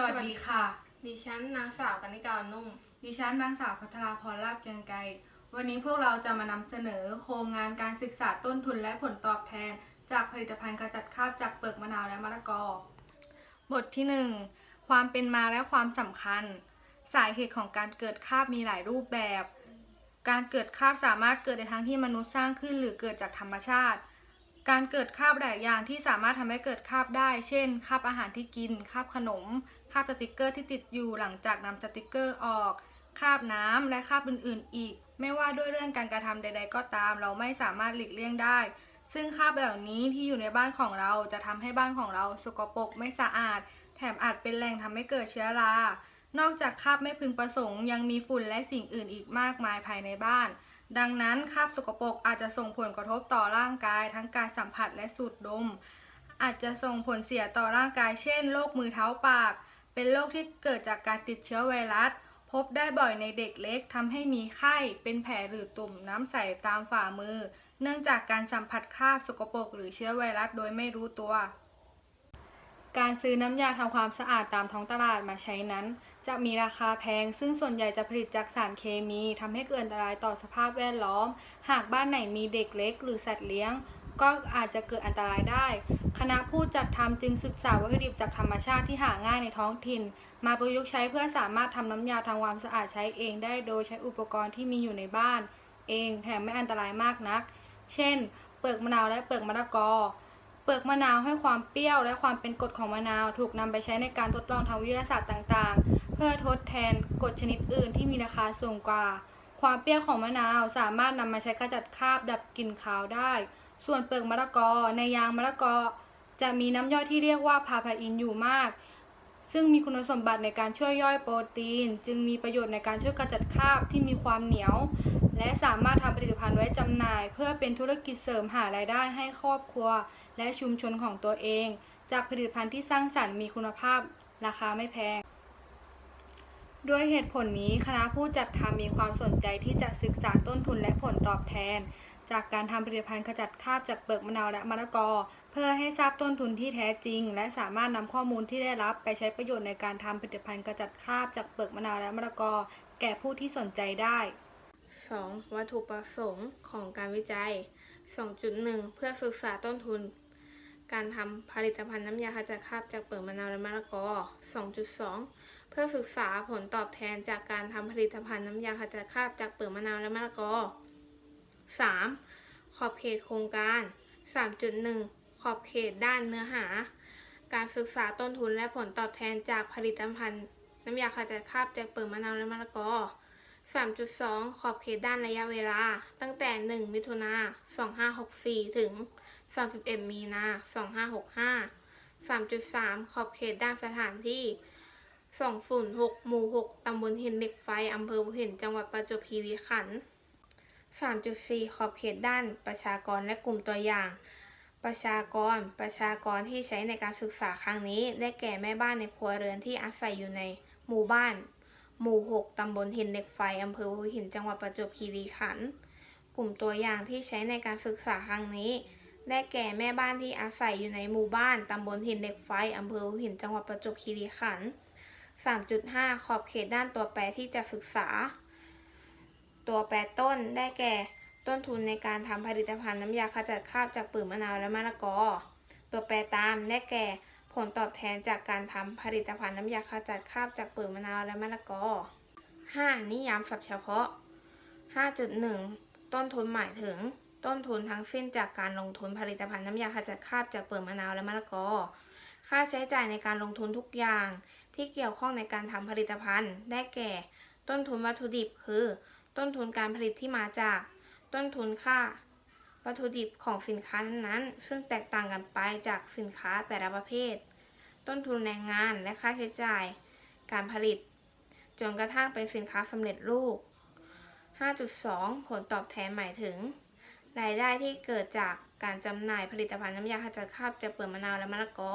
สวัสดีค่ะ ดิฉันนางสาวกนิกานุ่ม ดิฉันนางสาวพัทราพรลาบเกรียงไกรวันนี้พวกเราจะมานำเสนอโครงงานการศึกษาต้นทุนและผลตอบแทน จากผลิตภัณฑ์กระจัดคราบจากเปลือกมะนาวและมะละกอ บทที่ 1 ความเป็นมาและความสำคัญ สาเหตุของการเกิดคราบมีหลายรูปแบบ การเกิดคราบสามารถเกิดในทางที่มนุษย์สร้างขึ้นหรือเกิดจากธรรมชาติ การเกิดคาบหลายอย่างที่สามารถทำให้เกิดคาบได้ เช่น คาบอาหารที่กิน คาบขนม คาบสติกเกอร์ที่ติดอยู่หลังจากนำสติกเกอร์ออก คาบน้ำและคาบอื่น ๆ อีก ไม่ว่าด้วยเรื่องการกระทำใด ๆ ก็ตาม เราไม่สามารถหลีกเลี่ยงได้ ซึ่งคาบเหล่านี้ที่อยู่ในบ้านของเราจะทำให้บ้านของเราสกปรกไม่สะอาด แถมอาจเป็นแหล่งทำให้เกิดเชื้อรานอกจากคาบไม่พึงประสงค์ยังมีฝุ่นและสิ่งอื่นอีกมากมายภายในบ้าน ดังนั้นคราบสกปรกอาจจะส่งผลกระทบต่อร่างกาย ทั้งการสัมผัสและสูดดม อาจจะส่งผลเสียต่อร่างกาย เช่นโรคมือเท้าปาก เป็นโรคที่เกิดจากการติดเชื้อไวรัส พบได้บ่อยในเด็กเล็กทำให้มีไข้ เป็นแผลหรือตุ่มน้ำใสตามฝ่ามือ เนื่องจากการสัมผัสคราบสกปรกหรือเชื้อไวรัสโดยไม่รู้ตัว การซื้อน้ำยาทำความสะอาดตามท้องตลาดมาใช้นั้น จะมีราคาแพง ซึ่งส่วนใหญ่จะผลิตจากสารเคมีทำให้เกิดอันตรายต่อสภาพแวดล้อม หากบ้านไหนมีเด็กเล็ก หรือสัตว์เลี้ยง ก็อาจจะเกิดอันตรายได้ คณะผู้จัดทำจึงศึกษาวัตถุดิบจากธรรมชาติที่หาง่ายในท้องถิ่น มาประยุกต์ใช้เพื่อสามารถทำน้ำยาทำความสะอาดใช้เองได้โดยใช้อุปกรณ์ที่มีอยู่ในบ้าน เองแถมไม่อันตรายมากนัก เช่น เปลือกมะนาวและเปลือกมะละกอ เปลือกมะนาวให้ความเปรี้ยวและความเป็นกรดของมะนาว ถูกนำไปใช้ในการทดลองทางวิทยาศาสตร์ต่างๆ เพื่อทดแทนกรดชนิดอื่นที่มีราคาสูงกว่า ความเปรี้ยวของมะนาวสามารถนำมาใช้ขจัดคราบดับกลิ่นคาวได้ ส่วนเปลือกมะละกอในยางมะละกอ จะมีน้ำย่อยที่เรียกว่าพาพาอินอยู่มาก ซึ่งมีคุณสมบัติในการช่วยย่อยโปรตีน จึงมีประโยชน์ในการช่วยกำจัดคราบที่มีความเหนียว และสามารถทำผลิตภัณฑ์ไว้จำหน่าย เพื่อเป็นธุรกิจเสริมหารายได้ให้ครอบครัว และชุมชนของตัวเอง จากผลิตภัณฑ์ที่สร้างสรรค์มีคุณภาพ ราคาไม่แพง ด้วยเหตุผลนี้คณะผู้จัดทำมีความสนใจที่จะศึกษาต้นทุนและผลตอบแทน จากการทำผลิตภัณฑ์ขจัดคราบจากเปลือกมะนาวและมะละกอ เพื่อให้ทราบต้นทุนที่แท้จริง และสามารถนำข้อมูลที่ได้รับไปใช้ประโยชน์ในการทำผลิตภัณฑ์ขจัดคราบจากเปลือกมะนาวและมะละกอ แก่ผู้ที่สนใจได้ 2. วัตถุประสงค์ของการวิจัย 2.1 เพื่อศึกษาต้นทุน การทำผลิตภัณฑ์น้ำยาขจัดคราบจากเปลือกมะนาวและมะละกอ 2.2 เพื่อศึกษาผลตอบแทนจากการทำผลิตภัณฑ์น้ำยาขจัดคราบจากเปลือกมะนาวและมะละกอ 3. ขอบเขตโครงการ 3.1 ขอบเขตด้านเนื้อหา การศึกษาต้นทุนและผลตอบแทนจากผลิตภัณฑ์น้ำยาขจัดคราบจากเปลือกมะนาวและมะละกอ 3.2 ขอบเขตด้านระยะเวลา ตั้งแต่ 1 มิถุนา2564 ถึง 31 มีนา2565 3.3 ขอบเขตด้านสถานที่ 206 หมู่ 6 ตำบลหินเหล็กไฟ อำเภอหินจังหวัดประจวบคีรีขันธ์ 3.4 ขอบเขตด้านประชากรและกลุ่มตัวอย่าง ประชากร ประชากรที่ใช้ในการศึกษาครั้งนี้ ได้แก่แม่บ้านในครัวเรือนที่อาศัยอยู่ในหมู่บ้าน หมู่ 6 ตำบลหินเหล็กไฟ อำเภอหัวหิน จังหวัดประจวบคีรีขันธ์ กลุ่มตัวอย่างที่ใช้ในการศึกษาครั้งนี้ ได้แก่แม่บ้านที่อาศัยอยู่ในหมู่บ้าน ตำบลหินเหล็กไฟ อำเภอหัวหิน จังหวัดประจวบคีรีขันธ์ 3.5 ขอบเขตด้านตัวแปรที่จะศึกษา ตัวแปรต้น ได้แก่ ต้นทุนในการทำผลิตภัณฑ์น้ำยาขจัดคราบจากปลือกมะนาวและมะละกอ ตัวแปรตาม ได้แก่ ลตอบแทนจากการทำผลิตภัณฑ์น้ำยาขจัดคราบจากเปลือกมะนาวและมะละกอ 5. นิยามศัพท์เฉพาะ 5.1 ต้นทุนหมายถึง ต้นทุนทั้งสิ้นจากการลงทุนผลิตภัณฑ์น้ำยาขจัดคราบจากเปลือกมะนาวและมะละกอ ค่าใช้จ่ายในการลงทุนทุกอย่าง ที่เกี่ยวข้องในการทำผลิตภัณฑ์ ได้แก่ ต้นทุนวัตถุดิบคือ ต้นทุนการผลิตที่มาจาก ต้นทุนค่าวัตถุดิบของสินค้านั้นๆ ซึ่งแตกต่างกันไปจากสินค้าแต่ละประเภท ต้นทุนแรงงานและค่าใช้จ่าย การผลิต จนกระทั่งเป็นสินค้าสำเร็จรูป 5.2 ผลตอบแทนหมายถึง รายได้ที่เกิดจากการจำหน่ายผลิตภัณฑ์น้ำยาขจัดคราบจากเปลือกมะนาวและมะละกอ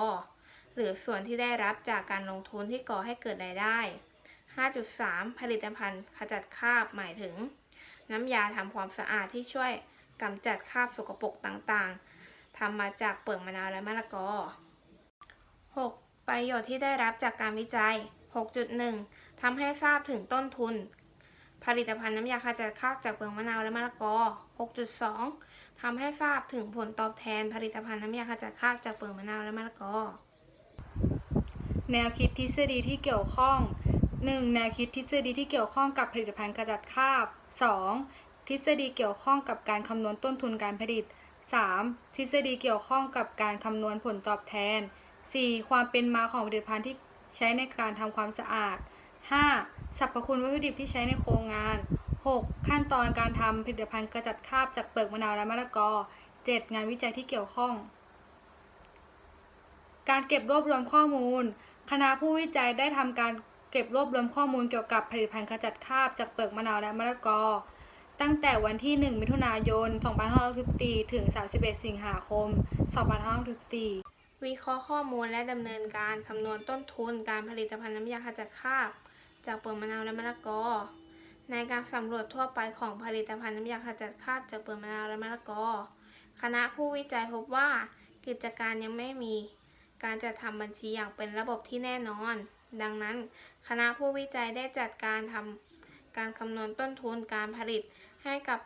หรือส่วนที่ได้รับจากการลงทุนที่ก่อให้เกิดรายได้ 5.3 ผลิตภัณฑ์ขจัดคราบหมายถึง น้ำยาทำความสะอาดที่ช่วยกำจัดคราบสกปรกต่างๆทำมาจากเปลือกมะนาวและมะละกอ 6. ประโยชน์ที่ได้รับจากการวิจัย 6.1ทำให้ทราบถึงต้นทุน ผลิตภัณฑ์น้ำยาขจัดคราบจากเปลือกมะนาวและมะละกอ 6.2ทำให้ทราบถึงผลตอบแทนผลิตภัณฑ์น้ำยาขจัดคราบจากเปลือกมะนาวและมะละกอ แนวคิดทฤษฎีที่เกี่ยวข้อง 1. แนวคิดทฤษฎีที่เกี่ยวข้องกับผลิตภัณฑ์กระจัดคราบ 2. ทฤษฎีเกี่ยวข้องกับการคำนวณต้นทุนการผลิต 3. ทฤษฎีเกี่ยวข้องกับการคำนวณผลตอบแทน 4. ความเป็นมาของผลิตภัณฑ์ที่ใช้ในการทำความสะอาด 5. สรรพคุณวัตถุดิบที่ใช้ในโครงงาน 6. ขั้นตอนการทำผลิตภัณฑ์กระจัดคราบจากเปลือกมะนาวและมะละกอ 7. งานวิจัยที่เกี่ยวข้อง การเก็บรวบรวมข้อมูล คณะผู้วิจัยได้ทำการเก็บรวบรวมข้อมูลเกี่ยวกับผลิตภัณฑ์ขจัดคราบจากเปลือกมะนาวและมะละกอ ตั้งแต่วันที่ 1 มิถุนายน 2564 ถึง 31 สิงหาคม 2564 วิเคราะห์ข้อมูลและดำเนินการคำนวณต้นทุนการผลิตภัณฑ์น้ำยาขจัดคราบจากเปลือกมะนาวและมะละกอ ในการสำรวจทั่วไปของผลิตภัณฑ์น้ำยาขจัดคราบจากเปลือกมะนาวและมะละกอ คณะผู้วิจัยพบว่ากิจการยังไม่มี การจัดทำบัญชีอย่างเป็นระบบที่แน่นอน ดังนั้น คณะผู้วิจัยได้จัดการทำการคำนวณต้นทุนการผลิตให้กับ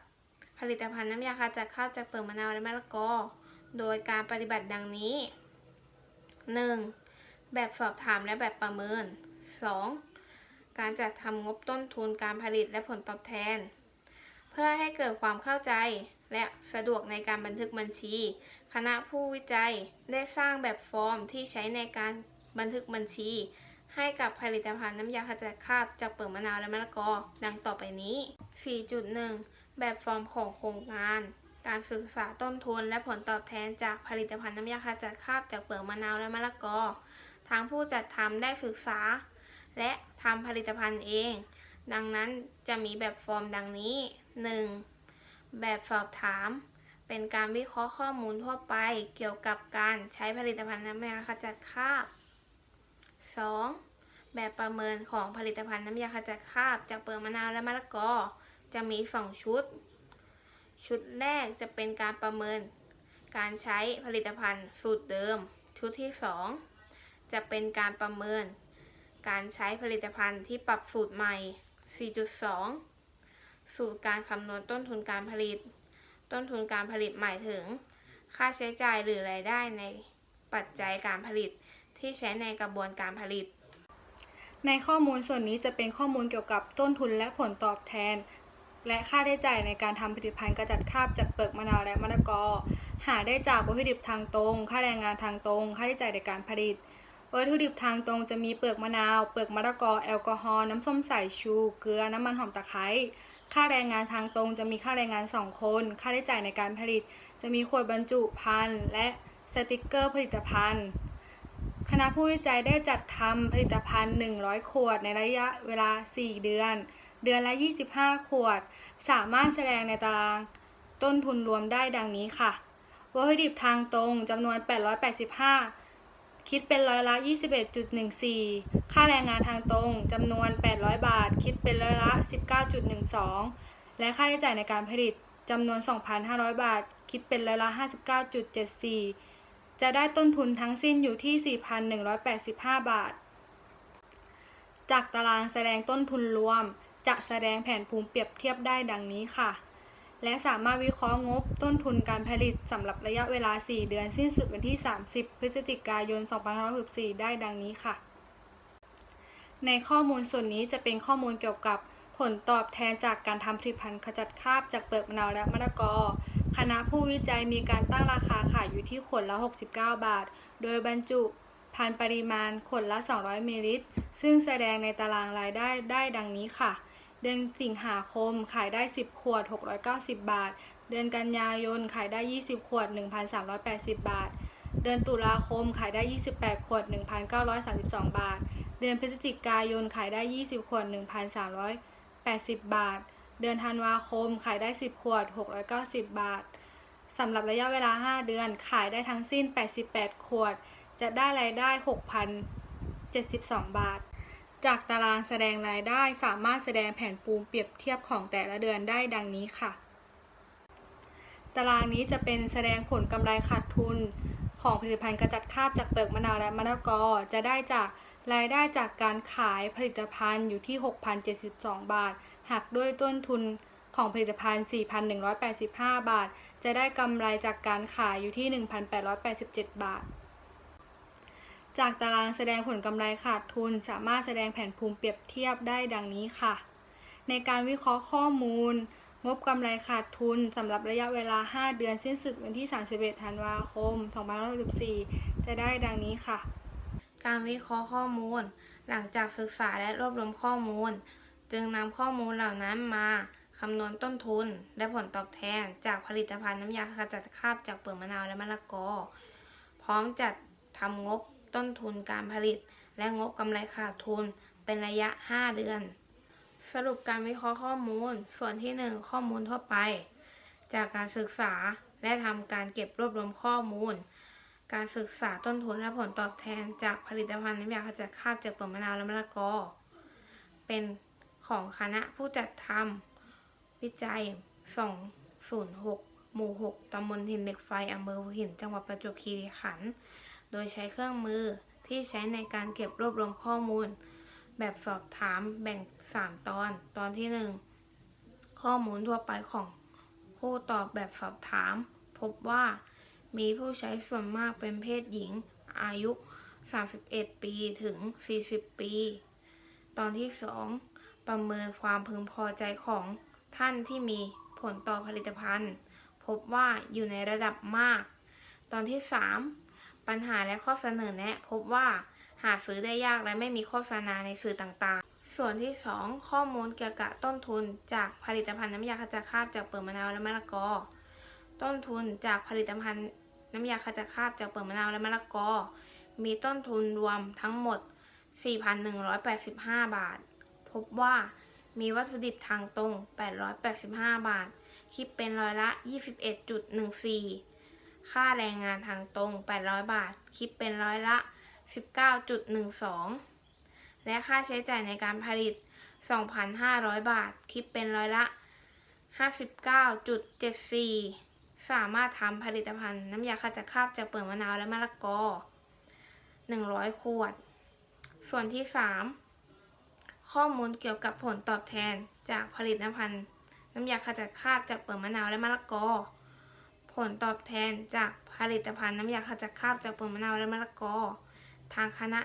ผลิตภัณฑ์น้ำยาขจัดคราบจากเปลือกมะนาวและมะละกอ โดยการปฏิบัติดังนี้ 1. แบบสอบถามและแบบประเมิน 2. การจัดทำงบต้นทุนการผลิตและผลตอบแทน เพื่อให้เกิดความเข้าใจและสะดวกในการบันทึกบัญชี คณะผู้วิจัยได้สร้างแบบฟอร์มที่ใช้ในการบันทึกบัญชี ให้กับผลิตภัณฑ์น้ำยาขจัดคราบจากเปลือกมะนาวและมะละกอ ดังต่อไปนี้ 4.1 แบบฟอร์มของโครงงาน การศึกษาต้นทุนและผลตอบแทนจากผลิตภัณฑ์น้ำยาขจัดคราบจากเปลือกมะนาวและมะละกอ ทางผู้จัดทำได้ศึกษา และทำผลิตภัณฑ์เอง ดังนั้นจะมีแบบฟอร์มดังนี้ 1. แบบสอบถาม เป็นการวิเคราะห์ข้อมูลทั่วไปเกี่ยวกับการใช้ผลิตภัณฑ์น้ำยาขจัดคราบ 2. แบบประเมินของผลิตภัณฑ์น้ำยาขจัดคราบจากเปลือกมะนาวและมะละกอ จะมีสองชุด ชุดแรกจะเป็นการประเมิน การใช้ผลิตภัณฑ์สูตรเดิม ชุดที่ 2 จะเป็นการประเมิน การใช้ผลิตภัณฑ์ที่ปรับสูตรใหม่ 4.2 สูตรการคำนวณต้นทุนการผลิต ต้นทุนการผลิตหมายถึง ค่าใช้จ่ายหรือรายได้ในปัจจัยการผลิตที่ใช้ในกระบวนการผลิตในข้อมูลส่วนนี้จะเป็นข้อมูลเกี่ยวกับต้นทุนและผลตอบแทน และค่าใช้จ่ายในการทำผลิตภัณฑ์กระจัดคราบจากเปลือกมะนาวและมะละกอ หาได้จากวัตถุดิบทางตรง ค่าแรงงานทางตรง ค่าใช้จ่ายในการผลิต วัตถุดิบทางตรงจะมีเปลือกมะนาว เปลือกมะละกอ แอลกอฮอล์ น้ำส้มสายชู เกลือ น้ำมันหอมตะไคร้ค่าแรงงานทางตรงจะมีค่าแรงงาน 2 คน ค่าใช้จ่ายในการผลิต จะมีขวดบรรจุภัณฑ์และสติกเกอร์ผลิตภัณฑ์ คณะผู้วิจัยได้จัดทำผลิตภัณฑ์ 100 ขวดในระยะเวลา 4 เดือน เดือนละ 25 ขวด สามารถแสดงในตาราง ต้นทุนรวมได้ดังนี้ค่ะ วัตถุดิบทางตรงจำนวน 885 คิดเป็นร้อยละ 21.14 ค่าแรงงานทางตรงจำนวน 800 บาท คิดเป็นร้อยละ 19.12 และค่าใช้จ่ายในการผลิตจำนวน 2,500 บาท คิดเป็นร้อยละ 59.74 จะได้ต้นทุนทั้งสิ้นอยู่ที่ 4,185 บาท จากตารางแสดงต้นทุนรวม จะแสดงแผนภูมิเปรียบเทียบได้ดังนี้ค่ะ และสามารถวิเคราะห์งบต้นทุนการผลิตสำหรับระยะเวลา 4 เดือนสิ้นสุดวันที่ 30 พฤศจิกายน 2564 ได้ดังนี้ค่ะ ในข้อมูลส่วนนี้จะเป็นข้อมูลเกี่ยวกับผลตอบแทนจากการทำผลิตภัณฑ์ขจัดคราบจากเปลือกมะนาวและมะละกอ คณะผู้วิจัยมีการตั้งราคาขายอยู่ที่ขวดละ 69 บาท โดยบรรจุพันปริมาณขวดละ 200 มิลลิลิตร ซึ่งแสดงในตารางรายได้ได้ดังนี้ค่ะ เดือนสิงหาคมขายได้ 10 ขวด 690 บาท เดือนกันยายนขายได้ 20 ขวด 1,380 บาท เดือนตุลาคมขายได้ 28 ขวด 1,932 บาท เดือนพฤศจิกายนขายได้ 20 ขวด 1,380 บาท เดือนธันวาคมขายได้ 10 ขวด 690 บาทสำหรับระยะเวลา 5 เดือนขายได้ทั้งสิ้น 88 ขวด จะได้รายได้ 6,072 บาท จากตารางแสดงรายได้สามารถแสดงแผนภูมเปรียบเทียบของแต่ละเดือนได้ดังนี้ค่ะ ตารางนี้จะเป็นแสดงผลกำไรขาดทุน ของผลิตภัณฑ์กระจัดคราบจากเปลือกมะนาวและมะละกอ จะได้จากรายได้จากการขายผลิตภัณฑ์อยู่ที่ 6,072 บาท หักด้วยต้นทุนของผลิตภัณฑ์ 4,185 บาท จะได้กำไรจากการขายอยู่ที่ 1,887 บาท จากตารางแสดงผลกำไรขาดทุน สามารถแสดงแผนภูมิเปรียบเทียบได้ดังนี้ค่ะ ในการวิเคราะห์ข้อมูล งบกำไรขาดทุนสำหรับระยะเวลา 5 เดือนสิ้นสุดวันที่ 31 ธันวาคม 2564 จะได้ดังนี้ค่ะ การวิเคราะห์ข้อมูล หลังจากศึกษาและรวบรวมข้อมูล จึงนำข้อมูลเหล่านั้นมาคำนวณต้นทุนและผลตอบแทนจากผลิตภัณฑ์น้ำยาขจัดคราบจากเปลือกมะนาวและมะละกอ พร้อมจัดทำงบ ต้นทุนการผลิต และงบกำไรขาดทุน เป็นระยะ 5 เดือน สรุปการวิเคราะห์ข้อมูล ส่วนที่ 1 ข้อมูลทั่วไป จากการศึกษาและทำการเก็บรวบรวมข้อมูล การศึกษาต้นทุนและผลตอบแทนจากผลิตภัณฑ์น้ำยาขจัดคราบจากเปลือกมะนาวและมะละกอ เป็นของคณะผู้จัดทำวิจัย 206 หมู่ 6 ตำบลหินเหล็กไฟ อำเภอหัวหิน จังหวัดประจวบคีรีขันธ์ โดยใช้เครื่องมือที่ใช้ในการเก็บรวบรวมข้อมูล แบบสอบถามแบ่ง 3 ตอน ตอนที่ 1 ข้อมูลทั่วไปของผู้ตอบแบบสอบถาม พบว่ามีผู้ใช้ส่วนมากเป็นเพศหญิง อายุ 31 ปีถึง 40 ปี ตอนที่ 2 ประเมินความพึงพอใจของท่านที่มีผลต่อผลิตภัณฑ์ พบว่าอยู่ในระดับมาก ตอนที่ 3 ปัญหาและข้อเสนอแนะ พบว่าหาซื้อได้ยากและไม่มีโฆษณาในสื่อต่างๆ ส่วนที่ 2 ข้อมูลเกี่ยวกับต้นทุนจากผลิตภัณฑ์น้ำยาขจัดคราบจากเปลือกมะนาวและมะละกอ ต้นทุนจากผลิตภัณฑ์น้ำยาขจัดคราบจากเปลือกมะนาวและมะละกอ มีต้นทุนรวมทั้งหมด 4,185 บาท พบว่ามีวัตถุดิบทางตรง 885 บาท คิดเป็นร้อยละ 21.14 ค่าแรงงานทางตรง 800 บาท คิดเป็นร้อยละ 19.12 และค่าใช้จ่ายในการผลิต 2,500 บาท คิดเป็นร้อยละ 59.74 สามารถทำผลิตภัณฑ์น้ำยาขจัดคราบจากเปลือกมะนาวและมะละกอ 100 ขวด ส่วนที่ 3 ข้อมูลเกี่ยวกับผลตอบแทนจากผลิตภัณฑ์น้ำยาขจัดคราบจากเปลือกมะนาวและมะละกอ ผลตอบแทนจากผลิตภัณฑ์น้ำยาขจัดคราบจากเปลือกมะนาวและมะละกอ ทางคณะ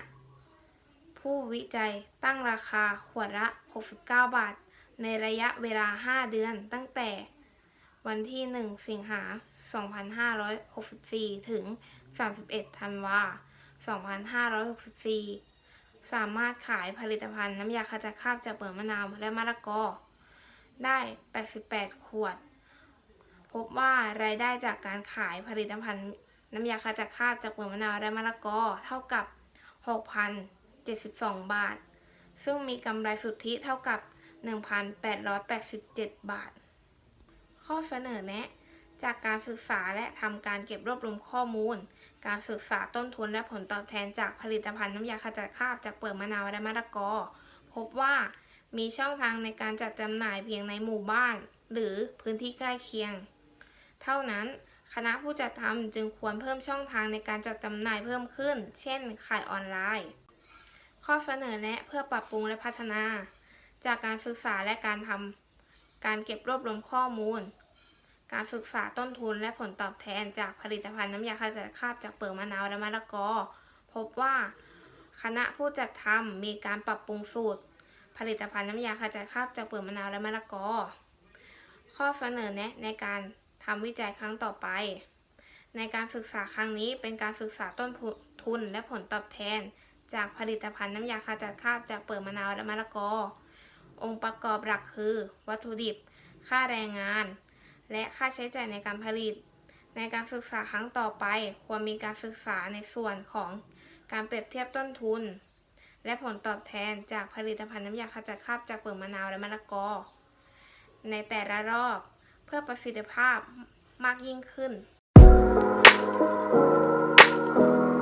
ผู้วิจัยตั้งราคาขวดละ 69 บาท ในระยะเวลา 5 เดือนตั้งแต่วันที่ 1 สิงหา 2564 ถึง 31 ธันวา 2564 สามารถขายผลิตภัณฑ์น้ำยาขจัดคราบจากเปลือกมะนาวและมะละกอ ได้ 88 ขวด พบว่ารายได้จากการขายผลิตภัณฑ์น้ำยาขจัดคราบจากเปลือกมะนาวและมะละกอเท่ากับ 6,072 บาท ซึ่งมีกำไรสุทธิเท่ากับ 1,887 บาท ข้อเสนอแนะ จากการศึกษาและทำการเก็บรวบรวมข้อมูล การศึกษาต้นทุนและผลตอบแทนจากผลิตภัณฑ์น้ำยาขจัดคราบจากเปลือกมะนาวและมะละกอ พบว่ามีช่องทางในการจัดจำหน่ายเพียงในหมู่บ้าน หรือพื้นที่ใกล้เคียง เท่านั้น คณะผู้จัดทำจึงควรเพิ่มช่องทางในการจัดจำหน่ายเพิ่มขึ้น เช่น ขายออนไลน์ ข้อเสนอแนะเพื่อปรับปรุงและพัฒนา จากการศึกษาและการทำการเก็บรวบรวมข้อมูล การศึกษาต้นทุนและผลตอบแทนจากผลิตภัณฑ์น้ำยาขจัดคราบจากเปลือกมะนาวและมะละกอ พบว่า คณะผู้จัดทำมีการปรับปรุงสูตร ผลิตภัณฑ์น้ำยาขจัดคราบจากเปลือกมะนาวและมะละกอข้อเสนอแนะในการ ทำวิจัยครั้งต่อไป ในการศึกษาครั้งนี้เป็นการศึกษาต้นทุนและผลตอบแทน จากผลิตภัณฑ์น้ำยาขจัดคราบจากเปลือกมะนาวและมะละกอ องค์ประกอบหลักคือ วัตถุดิบ ค่าแรงงาน และค่าใช้จ่ายในการผลิต ในการศึกษาครั้งต่อไป ควรมีการศึกษาในส่วนของการเปรียบเทียบต้นทุน และผลตอบแทนจากผลิตภัณฑ์น้ำยาขจัดคราบจากเปลือกมะนาวและมะละกอ ในแต่ละรอบ เพื่อประสิทธิภาพมากยิ่งขึ้น